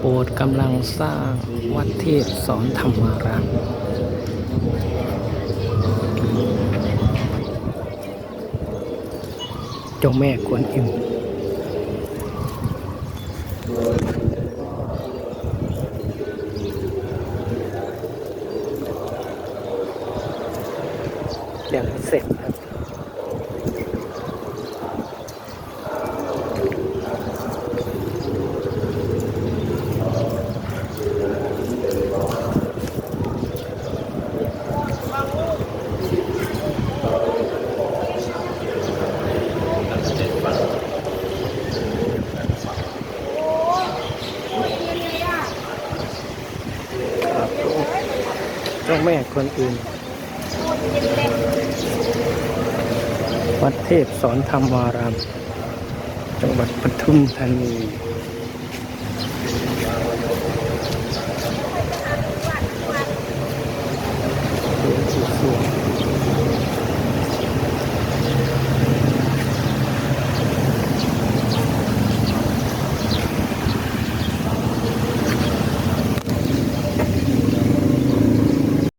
โบสถ์กำลังสร้างวัดเทพสอนธรรมารามเจ้าแม่กวนอิมยังไม่เสร็จครับ เจ้าแม่คนอื่น วัดเทพสอนธรรมาราม จังหวัดปทุมธานีสวย